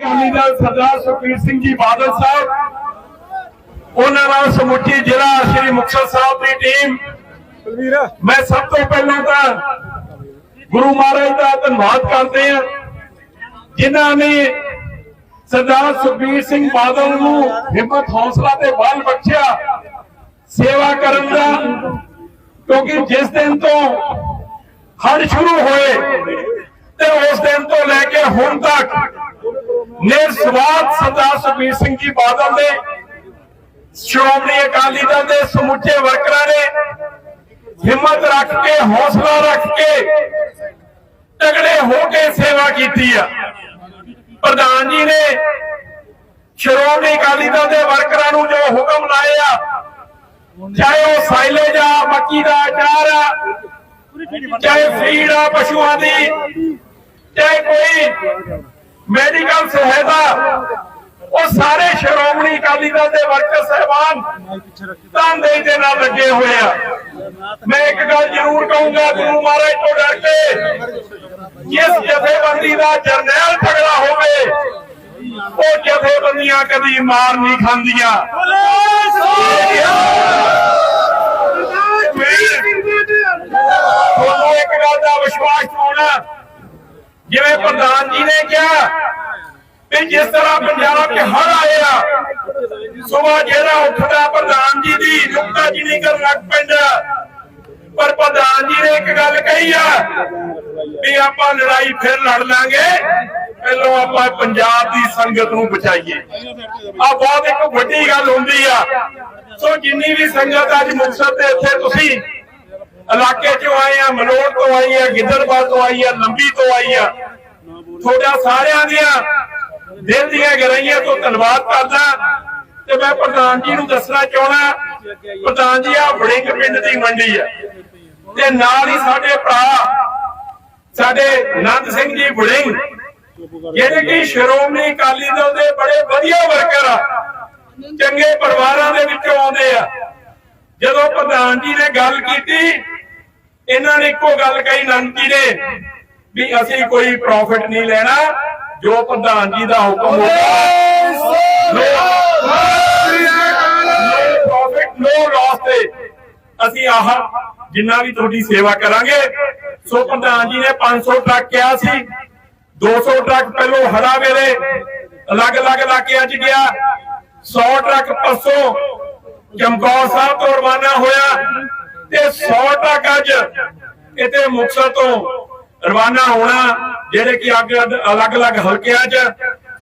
ਅਕਾਲੀ ਦਲ ਸਰਦਾਰ ਸੁਖਬੀਰ ਸਿੰਘ ਜੀ ਬਾਦਲ ਸਾਹਿਬ ਉਹਨਾਂ ਨਾਲ ਸਮੁੱਚੀ ਜ਼ਿਲ੍ਹਾ ਸ਼੍ਰੀ ਮੁਕਤਸਰ ਸਾਹਿਬ ਦੀ ਟੀਮ। ਮੈਂ ਸਭ ਤੋਂ ਪਹਿਲਾਂ ਤਾਂ ਗੁਰੂ ਮਹਾਰਾਜ ਦਾ ਧੰਨਵਾਦ ਕਰਦੇ ਹਾਂ ਜਿਨ੍ਹਾਂ ਨੇ ਸਰਦਾਰ ਸੁਖਬੀਰ ਸਿੰਘ ਬਾਦਲ ਨੂੰ ਹਿੰਮਤ ਹੌਸਲਾ ਤੇ ਬਲ ਬਖਸ਼ਿਆ ਸੇਵਾ ਕਰਨ ਦਾ ਕਿਉਂਕਿ ਜਿਸ ਦਿਨ ਤੋਂ ਹੜ ਸ਼ੁਰੂ ਹੋਏ ਤੇ ਉਸ ਦਿਨ ਤੋਂ ਲੈ ਕੇ ਹੁਣ ਤੱਕ ਨਿਰਸਵਾਰਥ ਸਰਦਾਰ ਸੁਖਬੀਰ ਸਿੰਘ ਜੀ ਬਾਦਲ ਨੇ ਸ਼੍ਰੋਮਣੀ ਅਕਾਲੀ ਦਲ ਦੇ ਸਮੁੱਚੇ ਵਰਕਰਾਂ ਨੇ ਹਿੰਮਤ ਰੱਖ ਕੇ, ਹੌਸਲਾ ਰੱਖ ਕੇ ਤਗੜੇ ਹੋ ਕੇ ਸੇਵਾ ਕੀਤੀ ਆ। ਪ੍ਰਧਾਨ ਜੀ ਨੇ ਸ਼੍ਰੋਮਣੀ ਅਕਾਲੀ ਦਲ ਦੇ ਵਰਕਰਾਂ ਨੂੰ ਜੋ ਹੁਕਮ ਲਾਏ ਆ, ਚਾਹੇ ਉਹ ਸਾਈਲੇਜ ਆ, ਮੱਕੀ ਦਾ ਅਚਾਰ ਆ, ਚਾਹੇ ਫੀਡ ਆ, ਪਸ਼ੂਆਂ ਦੀ, ਚਾਹੇ ਕੋਈ ਮੈਡੀਕਲ ਸਹਾਇਤਾ ਉਹ ਸਾਰੇ ਸ਼੍ਰੋਮਣੀ ਅਕਾਲੀ ਦਲ ਦੇ ਵਰਕਰ ਸਹਿਬਾਨ ਤਨਦੇਹੀ ਦੇ ਨਾਲ ਲੱਗੇ ਹੋਏ ਆ। ਮੈਂ ਇੱਕ ਗੱਲ ਜ਼ਰੂਰ ਕਹੂੰਗਾ ਗੁਰੂ ਮਹਾਰਾਜ ਤੋਂ ਡਰ ਕੇ ਜਿਸ ਜਥੇਬੰਦੀ ਦਾ ਜਰਨੈਲ ਤਗੜਾ ਹੋਵੇ ਉਹ ਜਥੇਬੰਦੀਆਂ ਕਦੀ ਮਾਰ ਨਹੀਂ ਖਾਂਦੀਆਂ। ਤੁਹਾਨੂੰ ਇੱਕ ਗੱਲ ਦਾ ਵਿਸ਼ਵਾਸ ਹੋਣਾ ਜਿਵੇਂ ਪ੍ਰਧਾਨ ਜੀ ਨੇ ਕਿਹਾ ਵੀ ਜਿਸ ਤਰ੍ਹਾਂ ਪੰਜਾਬ 'ਚ ਹੜ ਆਇਆ ਸਵੇਰ ਜਿਹੜਾ ਉੱਠਦਾ ਪ੍ਰਧਾਨ ਜੀ ਦੀ ਨੁਕਤਾ ਜੀ ਨਹੀਂ ਕਰਨ ਲੱਗ ਪੈਂਦਾ। ਪਰ ਪ੍ਰਧਾਨ ਜੀ ਨੇ ਇੱਕ ਗੱਲ ਕਹੀ ਆ ਵੀ ਆਪਾਂ ਲੜਾਈ ਫਿਰ ਲੜ ਲਾਂਗੇ, ਪਹਿਲਾਂ ਆਪਾਂ ਪੰਜਾਬ ਦੀ ਸੰਗਤ ਨੂੰ ਬਚਾਈਏ। ਆ ਬਹੁਤ ਇੱਕ ਵੱਡੀ ਗੱਲ ਹੁੰਦੀ ਆ। ਸੋ ਜਿੰਨੀ ਵੀ ਸੰਗਤ ਅੱਜ ਮੁਕਤਸਰ ਤੇ ਇੱਥੇ ਤੁਸੀਂ ਇਲਾਕੇ ਚੋਂ ਆਏ ਆ ਮਲੋੜ ਤੋਂ ਆਈ ਆ ਗਿੱਦੜਬਾਦ ਤੋਂ ਆਈ ਆ, ਲੰਬੀ ਤੋਂ ਆਈ ਆ। ਤੁਹਾਡਾ ਸਾਰਿਆਂ ਦੀਆਂ ਦਿਲ ਦੀਆਂ ਗਹਿਰਾਈਆਂ ਤੋਂ ਧੰਨਵਾਦ ਕਰਦਾ। ਤੇ ਮੈਂ ਪ੍ਰਧਾਨ ਜੀ ਨੂੰ ਦੱਸਣਾ ਚਾਹਣਾ ਪ੍ਰਧਾਨ ਜੀ ਆ ਬੜਿੰਗ ਪਿੰਡ ਦੀ ਮੰਡੀ ਆ। ਤੇ ਨਾਲ ਹੀ ਸਾਡੇ ਭਰਾ, ਸਾਡੇ ਨੰਦ ਸਿੰਘ ਜੀ ਬੜਿੰਗ ਜਿਹੜੇ ਕਿ ਸ਼੍ਰੋਮਣੀ ਅਕਾਲੀ ਦਲ ਦੇ ਬੜੇ ਵਧੀਆ ਵਰਕਰ ਆ, ਚੰਗੇ ਪਰਿਵਾਰਾਂ ਦੇ ਵਿੱਚੋਂ ਆਉਂਦੇ ਆ। ਜਦੋਂ ਪ੍ਰਧਾਨ ਜੀ ਨੇ ਗੱਲ ਕੀਤੀ ਇਹਨਾਂ ਨੇ ਇੱਕੋ ਗੱਲ ਕਹੀ ਨੰਦ ਨੇ ਵੀ ਅਸੀਂ ਕੋਈ ਪ੍ਰੋਫਿਟ ਨਹੀਂ ਲੈਣਾ, ਜੋ ਪ੍ਰਧਾਨ ਜੀ ਦਾ ਹੁਕਮ ਹੋਊਗਾ ਨੋ ਲਾਸ ਤੇ ਅਸੀਂ ਆਹ ਜਿੰਨਾ ਵੀ ਤੁਹਾਡੀ ਸੇਵਾ ਕਰਾਂਗੇ, ਸੋ ਪ੍ਰਧਾਨ ਜੀ ਨੇ 500 ਟਰੱਕ ਕਿਹਾ ਸੀ 200 ਟਰੱਕ ਪਹਿਲੋਂ ਹੜਾ ਵੇਲੇ, ਅਲੱਗ-ਅਲੱਗ ਇਲਾਕਿਆਂ 'ਚ ਗਿਆ 100 ਟਰੱਕ ਪਰਸੋਂ ਚਮਕੌਰ ਸਾਹਿਬ ਤੋਂ ਰਵਾਨਾ ਹੋਇਆ ਤੇ 100 ਟਰੱਕ ਅੱਜ ਇੱਥੇ ਮੁਕਤਸਰ ਤੋਂ ਰਵਾਨਾ ਹੋਣਾ, ਜਿਹੜੇ ਕਿ ਅੱਗ ਅਲੱਗ-ਅਲੱਗ ਹਲਕਿਆਂ 'ਚ